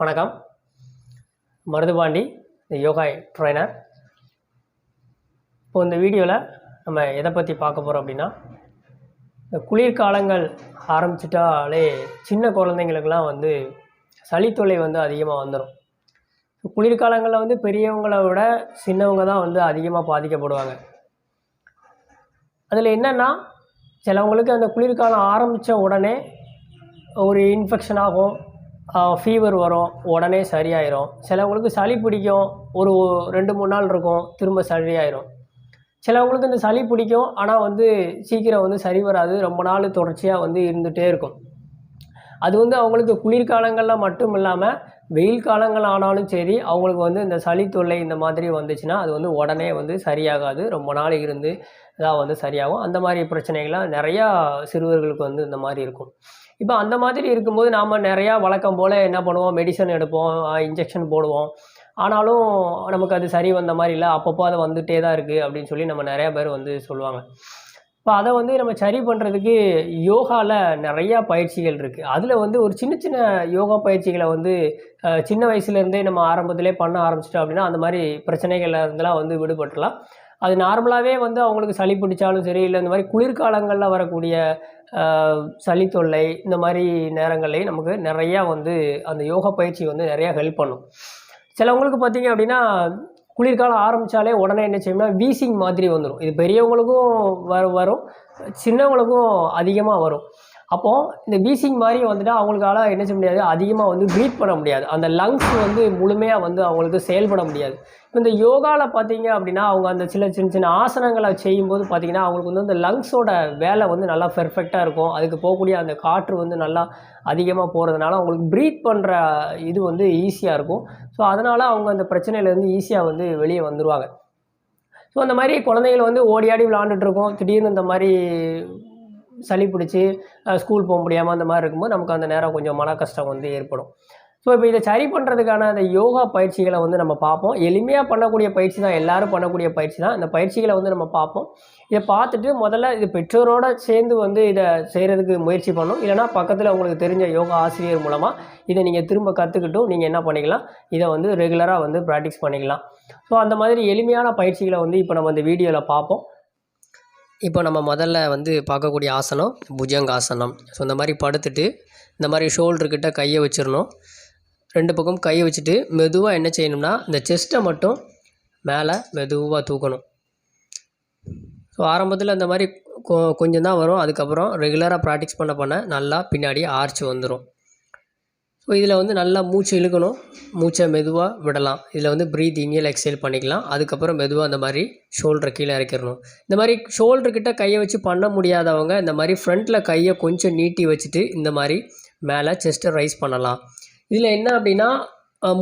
வணக்கம். மருதுபாண்டி இந்த யோகா ட்ரைனர் இப்போ இந்த வீடியோவில் நம்ம எதை பற்றி பார்க்க போகிறோம் அப்படின்னா இந்த குளிர்காலங்கள் ஆரம்பிச்சிட்டாலே சின்ன குழந்தைங்களுக்கெல்லாம் வந்து சளி தொல்லை வந்து அதிகமாக வந்துடும் குளிர்காலங்களில் வந்து பெரியவங்களை விட சின்னவங்க தான் வந்து அதிகமாக பாதிக்கப்படுவாங்க. அதில் என்னென்னா சிலவங்களுக்கு அந்த குளிர்காலம் ஆரம்பித்த உடனே ஒரு இன்ஃபெக்ஷன் ஆகும். ஃபீவர் வரும் உடனே சரியாயிரும். சிலவங்களுக்கு சளி பிடிக்கும் ஒரு ரெண்டு மூணு நாள் இருக்கும் திரும்ப சரியாயிரும். சிலவங்களுக்கு இந்த சளி பிடிக்கும் ஆனால் வந்து சீக்கிரம் வந்து சரி வராது ரொம்ப நாள் தொடர்ச்சியாக வந்து இருந்துகிட்டே இருக்கும். அது வந்து அவங்களுக்கு குளிர்காலங்களில் மட்டும் இல்லாமல் வெயில் காலங்கள் ஆனாலும் சரி அவங்களுக்கு வந்து இந்த சளி தொல்லை இந்த மாதிரி வந்துச்சுன்னா அது வந்து உடனே வந்து சரியாகாது. ரொம்ப நாள் இருந்து இதாக வந்து சரியாகும். அந்த மாதிரி பிரச்சனைகள்லாம் நிறையா சிறுவர்களுக்கு வந்து இந்த மாதிரி இருக்கும். இப்போ அந்த மாதிரி இருக்கும்போது நாம் நிறையா வழக்கம் போல் என்ன பண்ணுவோம்? மெடிசன் எடுப்போம் இன்ஜெக்ஷன் போடுவோம். ஆனாலும் நமக்கு அது சரி வந்த மாதிரி இல்லை. அப்பப்போ அது வந்துகிட்டே தான் இருக்குது அப்படின்னு சொல்லி நம்ம நிறையா பேர் வந்து சொல்லுவாங்க. இப்போ அதை வந்து நம்ம சரி பண்ணுறதுக்கு யோகாவில் நிறையா பயிற்சிகள் இருக்குது அதில் வந்து ஒரு சின்ன சின்ன யோகா பயிற்சிகளை வந்து சின்ன வயசுலேருந்தே நம்ம ஆரம்பத்திலே பண்ண ஆரம்பிச்சிட்டோம் அப்படின்னா அந்த மாதிரி பிரச்சனைகள்ல இருந்தெல்லாம் வந்து விடுபட்டுலாம் அது நார்மலாகவே வந்து அவங்களுக்கு சளி பிடிச்சாலும் சரி இல்லை இந்த மாதிரி குளிர்காலங்களில் வரக்கூடிய சளி தொல்லை இந்த மாதிரி நேரங்கள்லேயும் நமக்கு நிறையா வந்து அந்த யோகா பயிற்சி வந்து நிறையா ஹெல்ப் பண்ணும். சிலவங்களுக்கு பார்த்தீங்க அப்படின்னா குளிர்காலம் ஆரம்பித்தாலே உடனே என்ன செய்யும்னா வீசிங் மாதிரி வந்துடும் இது பெரியவங்களுக்கும் வரும் சின்னவங்களுக்கும் அதிகமாக வரும். அப்போது இந்த வீசிங் மாதிரி வந்துட்டு அவங்களுக்கால என்ன செய்ய முடியாது? அதிகமாக வந்து ப்ரீத் பண்ண முடியாது. அந்த லங்ஸ் வந்து முழுமையாக வந்து அவங்களுக்கு செயல்பட முடியாது. இப்போ இந்த யோகாவில் பார்த்தீங்க அப்படின்னா அவங்க அந்த சில சின்ன சின்ன ஆசனங்களை செய்யும்போது பார்த்தீங்கன்னா அவங்களுக்கு வந்து அந்த லங்ஸோட வேலை வந்து நல்லா பெர்ஃபெக்டாக இருக்கும். அதுக்கு போகக்கூடிய அந்த காற்று வந்து நல்லா அதிகமாக போகிறதுனால அவங்களுக்கு ப்ரீத் பண்ணுற இது வந்து ஈஸியாக இருக்கும். ஸோ அதனால் அவங்க அந்த பிரச்சனையிலேருந்து ஈஸியாக வந்து வெளியே வந்துடுவாங்க ஸோ அந்த மாதிரி குழந்தைகள் வந்து ஓடி ஆடி விளாண்டுட்டு இருக்கோம். திடீர்னு இந்த மாதிரி சளி பிடிச்சி ஸ்கூல் போக முடியாமல் அந்த மாதிரி இருக்கும்போது நமக்கு அந்த நேரம் கொஞ்சம் மன கஷ்டம் வந்து ஏற்படும். ஸோ இப்போ இதை சரி பண்ணுறதுக்கான அந்த யோகா பயிற்சிகளை வந்து நம்ம பார்ப்போம். எளிமையாக பண்ணக்கூடிய பயிற்சி தான் எல்லோரும் பண்ணக்கூடிய பயிற்சி தான். இந்த பயிற்சிகளை வந்து நம்ம பார்ப்போம். இதை பார்த்துட்டு முதல்ல இது பெற்றோரோட சேர்ந்து வந்து இதை செய்கிறதுக்கு முயற்சி பண்ணும் இல்லைனா பக்கத்தில் உங்களுக்கு தெரிஞ்ச யோகா ஆசிரியர் மூலமாக இதை நீங்கள் திரும்ப கற்றுக்கிட்டும் நீங்கள் என்ன பண்ணிக்கலாம் இதை வந்து ரெகுலராக வந்து ப்ராக்டிஸ் பண்ணிக்கலாம். ஸோ அந்த மாதிரி எளிமையான பயிற்சிகளை வந்து இப்போ நம்ம இந்த வீடியோவில் பார்ப்போம். இப்போ நம்ம முதல்ல வந்து பார்க்கக்கூடிய ஆசனம் புஜங்காசனம் ஸோ இந்த மாதிரி படுத்துட்டு இந்த மாதிரி ஷோல்டர்கிட்ட கையை வச்சிடணும் ரெண்டு பக்கம் கையை வச்சுட்டு மெதுவாக என்ன செய்யணும்னா இந்த செஸ்ட்டை மட்டும் மேலே மெதுவாக தூக்கணும். ஸோ ஆரம்பத்தில் இந்த மாதிரி கொ கொஞ்சம் தான் வரும். அதுக்கப்புறம் ரெகுலராக ப்ராக்டிஸ் பண்ண பண்ண நல்லா பின்னாடி ஆர்ச் வந்துடும் இதில் வந்து நல்லா மூச்சு இழுக்கணும். மூச்சை மெதுவாக விடலாம். இதில் வந்து ப்ரீத் இனியல் எக்ஸேல் பண்ணிக்கலாம். அதுக்கப்புறம் மெதுவாக அந்த மாதிரி ஷோல்டரை கீழே இறக்கிடணும். இந்த மாதிரி ஷோல்டர் கிட்ட கையை வச்சு பண்ண முடியாதவங்க இந்த மாதிரி ஃப்ரண்ட்டில் கையை கொஞ்சம் நீட்டி வச்சுட்டு இந்த மாதிரி மேலே செஸ்ட்டை ரைஸ் பண்ணலாம். இதில் என்ன அப்படின்னா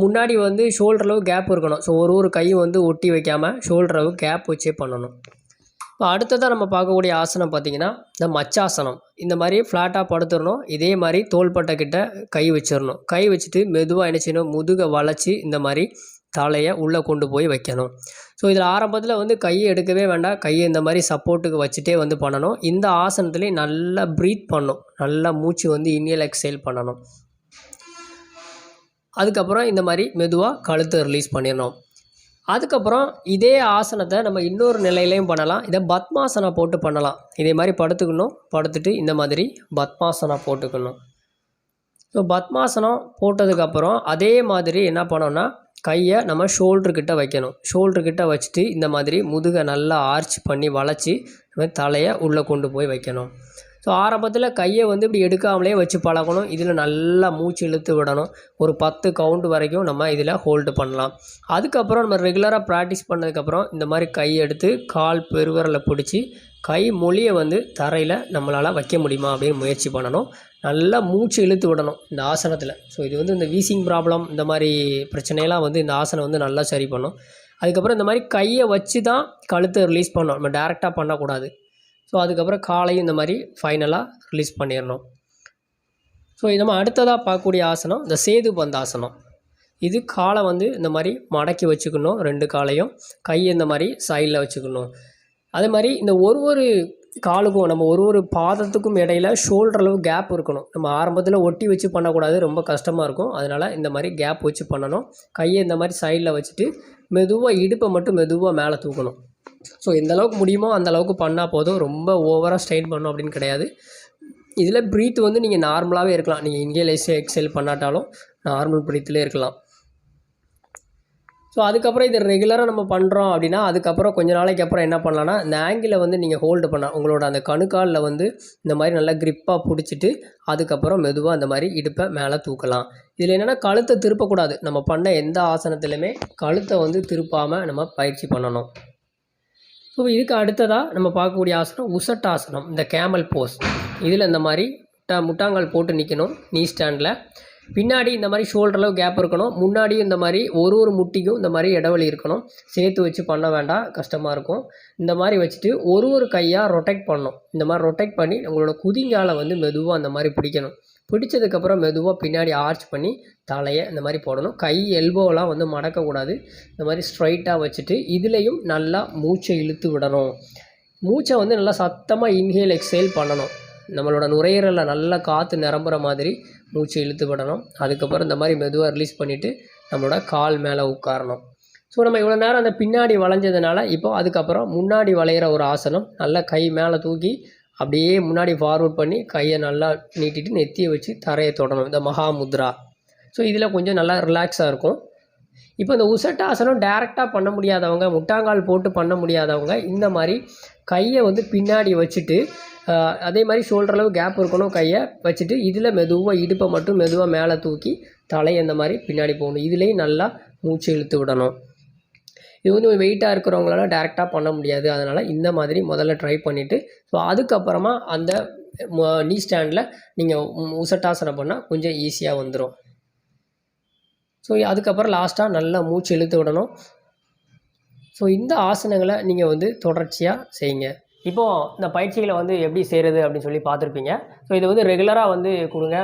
முன்னாடி வந்து ஷோல்டரில் கேப் இருக்கணும். ஸோ ஒரு ஒரு கையும் வந்து ஒட்டி வைக்காமல் ஷோல்டரளவு கேப் வச்சே பண்ணணும். இப்போ அடுத்ததாக நம்ம பார்க்கக்கூடிய ஆசனம் பார்த்திங்கன்னா இந்த மச்சாசனம். இந்த மாதிரி ஃப்ளாட்டாக படுத்துடணும் இதே மாதிரி தோள்பட்டை கிட்ட கை வச்சிடணும் கை வச்சுட்டு மெதுவாக என்ன செய்யணும்? முதுகை வளைச்சி இந்த மாதிரி தலையை உள்ளே கொண்டு போய் வைக்கணும். ஸோ இதில் ஆரம்பத்தில் வந்து கையை எடுக்கவே வேண்டாம். கையை இந்த மாதிரி சப்போர்ட்டுக்கு வச்சுட்டே வந்து பண்ணணும். இந்த ஆசனத்துலேயும் நல்லா ப்ரீத் பண்ணணும். நல்லா மூச்சு வந்து இனியல் எக்ஸைல் பண்ணணும். அதுக்கப்புறம் இந்த மாதிரி மெதுவாக கழுத்தை ரிலீஸ் பண்ணிடணும். அதுக்கப்புறம் இதே ஆசனத்தை நம்ம இன்னொரு நிலையிலையும் பண்ணலாம். இதை பத்மாசனா போட்டு பண்ணலாம். இதே மாதிரி படுத்துக்கணும். படுத்துட்டு இந்த மாதிரி பத்மாசனா போட்டுக்கணும். ஸோ பத்மாசனம் போட்டதுக்கப்புறம் அதே மாதிரி என்ன பண்ணோன்னா கையை நம்ம ஷோல்டர்கிட்ட வைக்கணும். ஷோல்டர்கிட்ட வச்சுட்டு இந்த மாதிரி முதுகை நல்லா ஆர்ச் பண்ணி வளைச்சி தலையை உள்ளே கொண்டு போய் வைக்கணும். ஸோ ஆரம்பத்தில் கையை வந்து இப்படி எடுக்காமலே வச்சு பழகணும். இதில் நல்லா மூச்சு இழுத்து விடணும். ஒரு பத்து கவுண்ட் வரைக்கும் நம்ம இதில் ஹோல்டு பண்ணலாம். அதுக்கப்புறம் நம்ம ரெகுலராக ப்ராக்டிஸ் பண்ணதுக்கப்புறம் இந்த மாதிரி கை எடுத்து கால் பெருவிரலை பிடிச்சி கை மொழியை வந்து தரையில் நம்மளால் வைக்க முடியுமா அப்படின்னு முயற்சி பண்ணணும். நல்லா மூச்சு இழுத்து விடணும் இந்த ஆசனத்தில். ஸோ இது வந்து இந்த வீசிங் ப்ராப்ளம் இந்த மாதிரி பிரச்சனையெல்லாம் வந்து இந்த ஆசனம் வந்து நல்லா சரி பண்ணும். அதுக்கப்புறம் இந்த மாதிரி கையை வச்சு தான் கழுத்தை ரிலீஸ் பண்ணணும். நம்ம டேரெக்டாக பண்ணக்கூடாது. ஸோ அதுக்கப்புறம் காலையும் இந்த மாதிரி ஃபைனலாக ரிலீஸ் பண்ணிடணும். ஸோ இது நம்ம அடுத்ததாக பார்க்கக்கூடிய ஆசனம் இந்த சேது பந்தாசனம் இது காலை வந்து இந்த மாதிரி மடக்கி வச்சுக்கணும் ரெண்டு காலையும். கையை இந்த மாதிரி சைடில் வச்சுக்கணும். அதே மாதிரி இந்த ஒரு ஒரு காலுக்கும் நம்ம ஒரு ஒரு பாதத்துக்கும் இடையில ஷோல்டர் அளவு கேப் இருக்கணும். நம்ம ஆரம்பத்தில் ஒட்டி வச்சு பண்ணக்கூடாது ரொம்ப கஷ்டமாக இருக்கும். அதனால் இந்த மாதிரி கேப் வச்சு பண்ணணும். கையை இந்த மாதிரி சைடில் வச்சுட்டு மெதுவாக இடுப்பை மட்டும் மெதுவாக மேலே தூக்கணும். ஸோ எந்த அளவுக்கு முடியுமோ அந்த அளவுக்கு பண்ணால் போதும். ரொம்ப ஓவராக ஸ்ட்ரெயின் பண்ணும் அப்படின்னு கிடையாது. இதில் ப்ரீத் வந்து நீங்கள் நார்மலாகவே இருக்கலாம். நீங்கள் இன்ஹேல் எக்ஸேல் பண்ணாட்டாலும் நார்மல் ப்ரீத்திலே இருக்கலாம். ஸோ அதுக்கப்புறம் இது ரெகுலராக நம்ம பண்ணுறோம் அப்படின்னா அதுக்கப்புறம் கொஞ்ச நாளைக்கு அப்புறம் என்ன பண்ணலான்னா இந்த ஆங்கிளை வந்து நீங்கள் ஹோல்டு பண்ணலாம். உங்களோட அந்த கணுக்காலில் வந்து இந்த மாதிரி நல்லா க்ரிப்பாக பிடிச்சிட்டு அதுக்கப்புறம் மெதுவாக அந்த மாதிரி இடுப்பை மேலே தூக்கலாம். இதில் என்னென்னா கழுத்தை திருப்பக்கூடாது. நம்ம பண்ண எந்த ஆசனத்துலையுமே கழுத்தை வந்து திருப்பாமல் நம்ம பயிற்சி பண்ணணும். ஸோ இதுக்கு அடுத்ததாக நம்ம பார்க்கக்கூடிய ஆசனம் உசட்டாசனம் இந்த கேமல் போஸ் இதில் இந்த மாதிரி முட்டா முட்டாங்கால் போட்டு நிற்கணும் நீ ஸ்டாண்டில் பின்னாடி இந்த மாதிரி ஷோல்டரில் கேப் இருக்கணும் முன்னாடியும் இந்த மாதிரி ஒரு ஒரு முட்டிக்கும் இந்த மாதிரி இடைவெளி இருக்கணும். சேர்த்து வச்சு பண்ண வேண்டாம் கஷ்டமாக இருக்கும். இந்த மாதிரி வச்சுட்டு ஒரு ஒரு கையாக ரொட்டேட் பண்ணணும். இந்த மாதிரி ரொட்டேட் பண்ணி உங்களோட குதிங்காலை வந்து மெதுவாக அந்த மாதிரி பிடிக்கணும். பிடிச்சதுக்கப்புறம் மெதுவாக பின்னாடி ஆர்ச் பண்ணி தலையை இந்த மாதிரி போடணும். கை எல்போலாம் வந்து மடக்கக்கூடாது. இந்த மாதிரி ஸ்ட்ரைட்டாக வச்சுட்டு இதுலேயும் நல்லா மூச்சை இழுத்து விடணும். மூச்சை வந்து நல்லா சத்தமாக இன்ஹேல் எக்ஸேல் பண்ணணும். நம்மளோட நுரையீரலில் நல்லா காற்று நிரம்புற மாதிரி மூச்சு இழுத்து விடணும். அதுக்கப்புறம் இந்த மாதிரி மெதுவாக ரிலீஸ் பண்ணிவிட்டு நம்மளோட கால் மேலே உட்காரணும். ஸோ நம்ம இவ்வளோ நேரம் அந்த பின்னாடி வளைஞ்சதுனால இப்போ அதுக்கப்புறம் முன்னாடி வளையிற ஒரு ஆசனம் நல்லா கை மேலே தூக்கி அப்படியே முன்னாடி ஃபார்வர்ட் பண்ணி கையை நல்லா நீட்டிட்டு நெத்தியை வச்சு தரையை தொடணும். இந்த மகாமுத்ரா ஸோ இதில் கொஞ்சம் நல்லா ரிலாக்ஸாக இருக்கும். இப்போ இந்த உசட்டாசனம் டேரெக்டாக பண்ண முடியாதவங்க முட்டாங்கால் போட்டு பண்ண முடியாதவங்க இந்த மாதிரி கையை வந்து பின்னாடி வச்சுட்டு அதே மாதிரி ஷோல்டர் அளவு கேப் இருக்கணும் கையை வச்சுட்டு இதில் மெதுவாக இடுப்பை மட்டும் மெதுவாக மேலே தூக்கி தலையை இந்த மாதிரி பின்னாடி போகணும். இதுலேயும் நல்லா மூச்சு இழுத்து விடணும். இது வந்து வெயிட்டாக இருக்கிறவங்களால டேரெக்டாக பண்ண முடியாது. அதனால் இந்த மாதிரி முதல்ல ட்ரை பண்ணிவிட்டு ஸோ அதுக்கப்புறமா அந்த நீ ஸ்டாண்டில் நீங்கள் உசட்டாசனம் பண்ணால் கொஞ்சம் ஈஸியாக வந்துடும் ஸோ அதுக்கப்புறம் லாஸ்ட்டாக நல்லா மூச்சு இழுத்து விடணும். ஸோ இந்த ஆசனங்களை நீங்கள் வந்து தொடர்ச்சியாக செய்யுங்க. இப்போது இந்த பயிற்சிகளை வந்து எப்படி செய்கிறது அப்படின்னு சொல்லி பார்த்துருப்பீங்க. ஸோ இது வந்து ரெகுலராக வந்து கொடுங்க.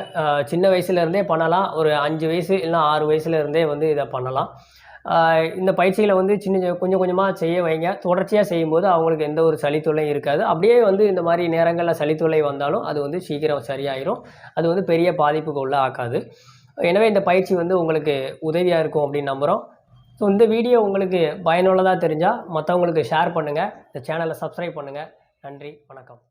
சின்ன வயசுலேருந்தே பண்ணலாம். ஒரு அஞ்சு வயசு இல்லைனா ஆறு வயசுலேருந்தே வந்து இதை பண்ணலாம். இந்த பயிற்சிகளை வந்து சின்ன சின்ன- கொஞ்சம் கொஞ்சமாக செய்ய வைங்க. தொடர்ச்சியாக செய்யும்போது அவங்களுக்கு எந்த ஒரு சளித்தொல்லையும் இருக்காது. அப்படியே வந்து இந்த மாதிரி நேரங்களில் சளித்தொல்லை வந்தாலும் அது வந்து சீக்கிரம் சரியாயிரும். அது வந்து பெரிய பாதிப்புக்கு உள்ள ஆக்காது. எனவே இந்த பயிற்சி வந்து உங்களுக்கு உதவியாக இருக்கும் அப்படின்னு நம்புகிறோம் ஸோ இந்த வீடியோ உங்களுக்கு பயனுள்ளதாக தெரிஞ்சால் மற்றவங்களுக்கு ஷேர் பண்ணுங்கள் இந்த சேனலை சப்ஸ்கிரைப் பண்ணுங்கள் நன்றி. வணக்கம்.